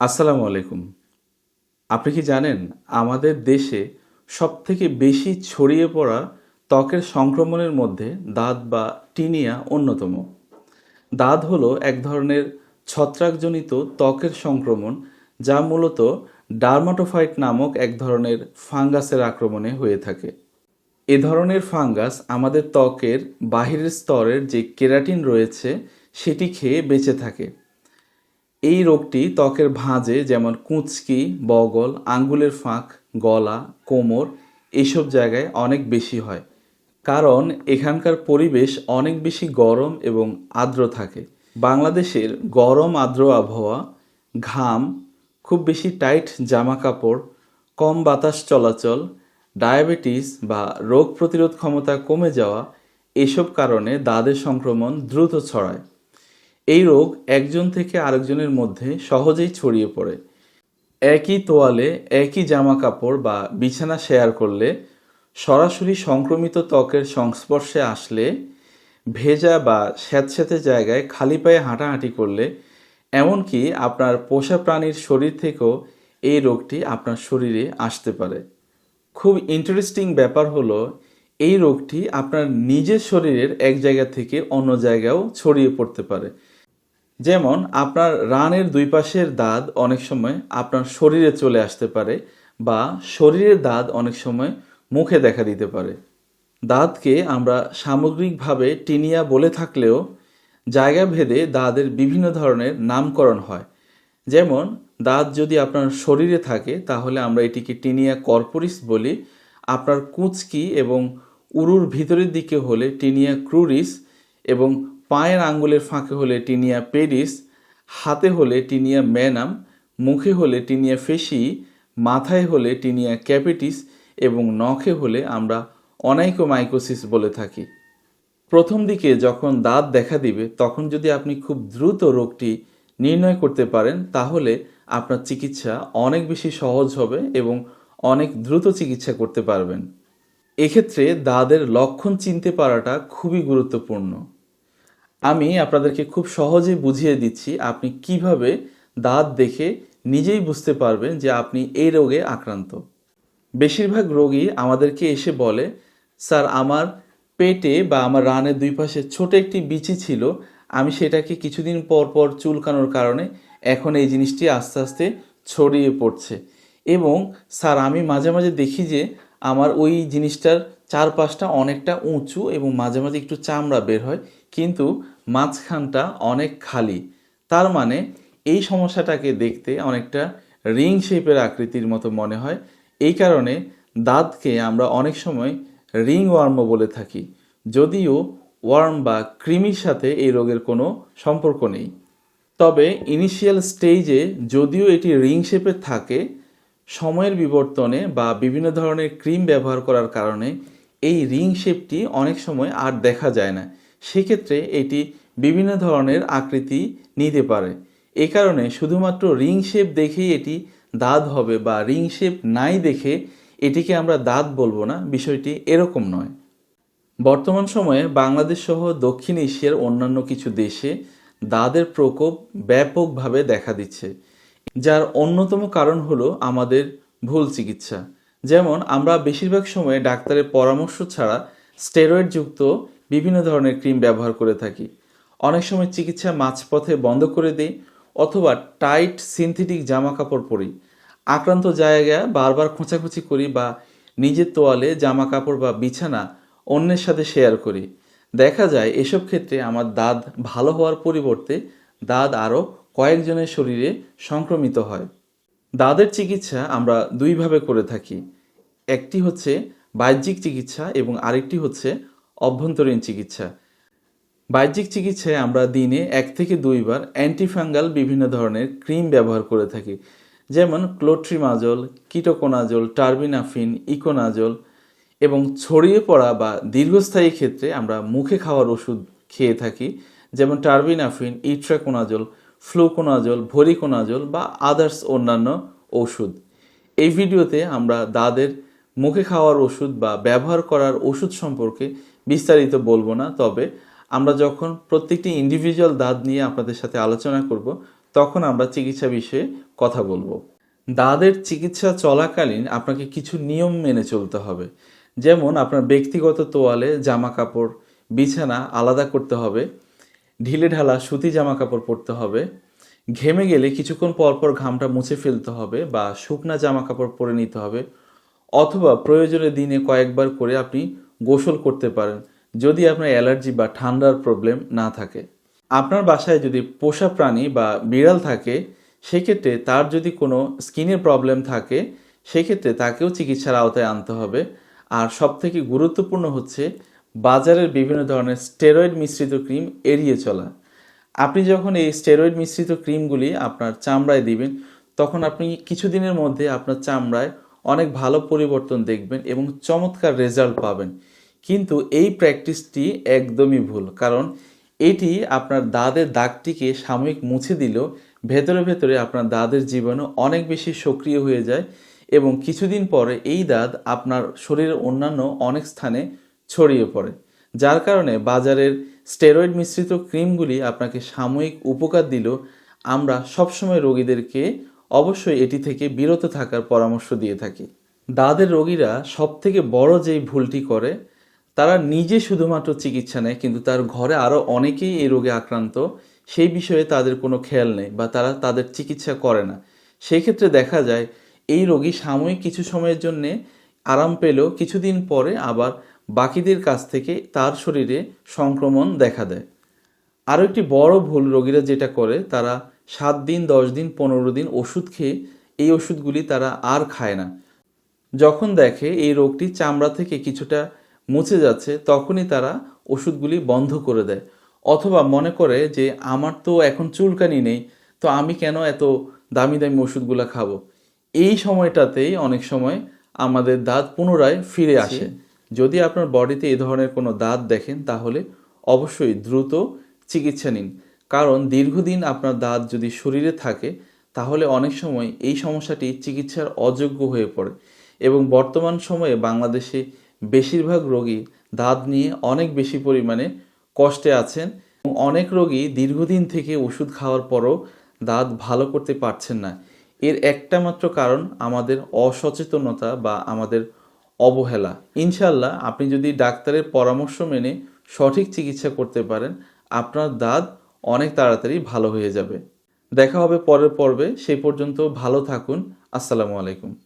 আসসালামু আলাইকুম। আপনি কি জানেন আমাদের দেশে সবথেকে বেশি ছড়িয়ে পড়া ত্বকের সংক্রমণের মধ্যে দাঁত বা টিনিয়া অন্যতম? দাঁত হলো এক ধরনের ছত্রাকজনিত ত্বকের সংক্রমণ যা মূলত ডার্মাটোফাইট নামক এক ধরনের ফাঙ্গাসের আক্রমণে হয়ে থাকে। এ ধরনের ফাঙ্গাস আমাদের ত্বকের বাহিরের স্তরের যে কেরাটিন রয়েছে সেটি খেয়ে বেঁচে থাকে। এই রোগটি ত্বকের ভাঁজে যেমন কুঁচকি, বগল, আঙ্গুলের ফাঁক, গলা, কোমর এইসব জায়গায় অনেক বেশি হয়। কারণ এখানকার পরিবেশ অনেক বেশি গরম এবং আর্দ্র থাকে। বাংলাদেশের গরম আর্দ্র আবহাওয়া, ঘাম, খুব বেশি টাইট জামা কাপড় কম বাতাস চলাচল, ডায়াবেটিস বা রোগ প্রতিরোধ ক্ষমতা কমে যাওয়া এসব কারণে দাঁতের সংক্রমণ দ্রুত ছড়ায়। এই রোগ একজন থেকে আরেকজনের মধ্যে সহজেই ছড়িয়ে পড়ে। একই তোয়ালে, একই জামা কাপড় বা বিছানা শেয়ার করলে সরাসরি সংক্রমিত ত্বকের সংস্পর্শে আসলে ভেজা বা স্যাঁতস্যাঁতে জায়গায় খালি পায়ে হাঁটাহাঁটি করলে এমনকি আপনার পোষা প্রাণীর শরীর থেকেও এই রোগটি আপনার শরীরে আসতে পারে। খুব ইন্টারেস্টিং ব্যাপার হলো, এই রোগটি আপনার নিজের শরীরের এক জায়গা থেকে অন্য জায়গাও ছড়িয়ে পড়তে পারে। যেমন, আপনার রানের দুই পাশের দাঁত অনেক সময় আপনার শরীরে চলে আসতে পারে বা শরীরের দাঁত অনেক সময় মুখে দেখা দিতে পারে। দাঁতকে আমরা সামগ্রিকভাবে টিনিয়া বলে থাকলেও জায়গা ভেদে দাঁতের বিভিন্ন ধরনের নামকরণ হয়। যেমন, দাঁত যদি আপনার শরীরে থাকে, তাহলে আমরা এটিকে টিনিয়া কর্পোরিস বলি। আপনার কুঁচকি এবং উরুর ভিতরের দিকে হলে টিনিয়া ক্রুরিস এবং পায়ের আঙ্গুলের ফাঁকে হলে টিনিয়া পেডিস, হাতে হলে টিনিয়া ম্যানাম, মুখে হলে টিনিয়া ফেসি, মাথায় হলে টিনিয়া ক্যাপিটিস এবং নখে হলে আমরা অনাইকোমাইকোসিস বলে থাকি। প্রথম দিকে যখন দাঁত দেখা দিবে, তখন যদি আপনি খুব দ্রুত রোগটি নির্ণয় করতে পারেন, তাহলে আপনার চিকিৎসা অনেক বেশি সহজ হবে এবং অনেক দ্রুত চিকিৎসা করতে পারবেন। এক্ষেত্রে দাঁতের লক্ষণ চিনতে পারাটা খুবই গুরুত্বপূর্ণ। আমি আপনাদেরকে খুব সহজে বুঝিয়ে দিচ্ছি আপনি কীভাবে দাঁত দেখে নিজেই বুঝতে পারবেন যে আপনি এই রোগে আক্রান্ত। বেশিরভাগ রোগী আমাদেরকে এসে বলে, স্যার, আমার পেটে বা আমার রানের দুই পাশে ছোট একটি বিচি ছিল, আমি সেটাকে কিছুদিন পর পর চুলকানোর কারণে এখন এই জিনিসটি আস্তে আস্তে ছড়িয়ে পড়ছে। এবং, স্যার, আমি মাঝে মাঝে দেখি যে আমার ওই জিনিসটার চারপাশটা অনেকটা উঁচু এবং মাঝে মাঝে একটু চামড়া বের হয়, কিন্তু মাঝখানটা অনেক খালি। তার মানে এই সমস্যাটাকে দেখতে অনেকটা রিং শেপের আকৃতির মতো মনে হয়। এই কারণে দাঁতকে আমরা অনেক সময় রিং ওয়ার্মও বলে থাকি। যদিও ওয়ার্ম বা কৃমির সাথে এই রোগের কোনো সম্পর্ক নেই। তবে ইনিশিয়াল স্টেজে যদিও এটি রিং শেপের থাকে, সময়ের বিবর্তনে বা বিভিন্ন ধরনের ক্রিম ব্যবহার করার কারণে এই রিং শেপটি অনেক সময় আর দেখা যায় না। সেক্ষেত্রে এটি বিভিন্ন ধরনের আকৃতি নিতে পারে। এ কারণে শুধুমাত্র রিং শেপ দেখেই এটি দাঁত হবে বা রিং শেপ নাই দেখে এটিকে আমরা দাঁত বলব না, বিষয়টি এরকম নয়। বর্তমান সময়ে বাংলাদেশ সহ দক্ষিণ এশিয়ার অন্যান্য কিছু দেশে দাঁতের প্রকোপ ব্যাপকভাবে দেখা দিচ্ছে, যার অন্যতম কারণ হলো আমাদের ভুল চিকিৎসা। যেমন, আমরা বেশিরভাগ সময়ে ডাক্তারের পরামর্শ ছাড়া স্টেরয়েড যুক্ত বিভিন্ন ধরনের ক্রিম ব্যবহার করে থাকি। অনেক সময় চিকিৎসা মাঝপথে বন্ধ করে দিই অথবা টাইট সিনথেটিক জামা কাপড় পরি। আক্রান্ত জায়গা বারবার খোঁচাখুচি করি বা নিজের তোয়ালে জামা কাপড় বা বিছানা অন্যের সাথে শেয়ার করি। দেখা যায়, এসব ক্ষেত্রে আমার দাঁত ভালো হওয়ার পরিবর্তে দাঁত আরও কয়েকজনের শরীরে সংক্রমিত হয়। দাঁতের চিকিৎসা আমরা দুইভাবে করে থাকি। একটি হচ্ছে বাহ্যিক চিকিৎসা এবং আরেকটি হচ্ছে অভ্যন্তরীণ চিকিৎসা। বাহ্যিক চিকিৎসায় আমরা দিনে এক থেকে দুইবার অ্যান্টিফাঙ্গাল বিভিন্ন ধরনের ক্রিম ব্যবহার করে থাকি, যেমন ক্লোট্রিমাজল, কিটোকোনাজল, টার্বিনাফিন, ইকোনাজল এবং ছড়িয়ে পড়া বা দীর্ঘস্থায়ী ক্ষেত্রে আমরা মুখে খাওয়ার ওষুধ খেয়ে থাকি, যেমন টার্বিনাফিন, ইট্রাকোনাজল, ফ্লুকোনাজল, ভরিকোনাজল বা আদার্স অন্যান্য ওষুধ এই ভিডিওতে আমরা দাঁতের মুখে খাওয়ার ওষুধ বা ব্যবহার করার ওষুধ সম্পর্কে বিস্তারিত বলব না, তবে আমরা যখন প্রত্যেকটি ইন্ডিভিজুয়াল দাঁত নিয়ে আপনাদের সাথে আলোচনা করব, তখন আমরা চিকিৎসা বিষয়ে কথা বলব। দাঁতের চিকিৎসা চলাকালীন আপনাকে কিছু নিয়ম মেনে চলতে হবে। যেমন আপনার ব্যক্তিগত তোয়ালে জামা কাপড় বিছানা আলাদা করতে হবে, ঢিলে ঢালা সুতি জামা কাপড় পরতে হবে, ঘেমে গেলে কিছুক্ষণ পর পর ঘামটা মুছে ফেলতে হবে বা শুকনা জামা কাপড় পরে নিতে হবে অথবা প্রয়োজনে দিনে কয়েকবার করে আপনি গোসল করতে পারেন, যদি আপনার অ্যালার্জি বা ঠান্ডার প্রবলেম না থাকে। আপনার বাসায় যদি পোষা প্রাণী বা বিড়াল থাকে, সেক্ষেত্রে তার যদি কোনো স্কিনের প্রবলেম থাকে, সেক্ষেত্রে তাকেও চিকিৎসার আওতায় আনতে হবে। আর সবথেকে গুরুত্বপূর্ণ হচ্ছে, বাজারের বিভিন্ন ধরনের স্টেরয়েড মিশ্রিত ক্রিম এড়িয়ে চলা। আপনি যখন এই স্টেরয়েড মিশ্রিত ক্রিমগুলি আপনার চামড়ায় দিবেন, তখন আপনি কিছুদিনের মধ্যে আপনার চামড়ায় অনেক ভালো পরিবর্তন দেখবেন এবং চমৎকার রেজাল্ট পাবেন। কিন্তু এই প্র্যাকটিসটি একদমই ভুল, কারণ এটি আপনার দাঁতের দাগটিকে সাময়িক মুছে দিলেও ভেতরে ভেতরে আপনার দাঁতের জীবাণু অনেক বেশি সক্রিয় হয়ে যায় এবং কিছুদিন পরে এই দাঁত আপনার শরীরের অন্যান্য অনেক স্থানে ছড়িয়ে পড়ে, যার কারণে বাজারের স্টেরয়েড মিশ্রিত ক্রিমগুলি আপনাকে সাময়িক উপকার দিলেও আমরা সবসময় রোগীদেরকে অবশ্যই এটি থেকে বিরত থাকার পরামর্শ দিয়ে থাকি। দাঁতের রোগীরা সবথেকে বড় যেই ভুলটি করে, তারা নিজে শুধুমাত্র চিকিৎসা নেয়, কিন্তু তার ঘরে আরও অনেকেই এই রোগে আক্রান্ত। সেই বিষয়ে তাদের কোনো খেয়াল নেই বা তারা তাদের চিকিৎসা করে না। সেই ক্ষেত্রে দেখা যায়, এই রোগী সাময়িক কিছু সময়ের জন্যে আরাম পেলেও কিছুদিন পরে আবার বাকিদের কাছ থেকে তার শরীরে সংক্রমণ দেখা দেয়। আরও একটি বড় ভুল রোগীরা যেটা করে, তারা সাত দিন দশ দিন পনেরো দিন ওষুধ খেয়ে এই ওষুধগুলি তারা আর খায় না। যখন দেখে এই রোগটি চামড়া থেকে কিছুটা মুছে যাচ্ছে তখনই তারা ওষুধগুলি বন্ধ করে দেয়। অথবা মনে করে যে আমার তো এখন চুলকানি নেই তো আমি কেন এত দামি দামি ওষুধগুলো খাব? এই সময়টাতেই অনেক সময় আমাদের দাঁত পুনরায় ফিরে আসে। যদি আপনার বডিতে এই ধরনের কোনো দাঁত দেখেন তাহলে অবশ্যই দ্রুত চিকিৎসা নিন। কারণ দীর্ঘদিন আপনার দাঁত যদি শরীরে থাকে, তাহলে অনেক সময় এই সমস্যাটি চিকিৎসার অযোগ্য হয়ে পড়ে এবং বর্তমান সময়ে বাংলাদেশে বেশিরভাগ রোগী দাঁত নিয়ে অনেক বেশি পরিমাণে কষ্টে আছেন এবং অনেক রোগী দীর্ঘদিন থেকে ওষুধ খাওয়ার পরও দাঁত ভালো করতে পারছেন না। এর একটা মাত্র কারণ আমাদের অসচেতনতা বা আমাদের অবহেলা। ইনশাল্লাহ আপনি যদি ডাক্তারের পরামর্শ মেনে সঠিক চিকিৎসা করতে পারেন, আপনার দাঁত অনেক তাড়াতাড়ি ভালো হয়ে যাবে। দেখা হবে পরের পর্বে। সেই পর্যন্ত ভালো থাকুন। আসসালামু আলাইকুম।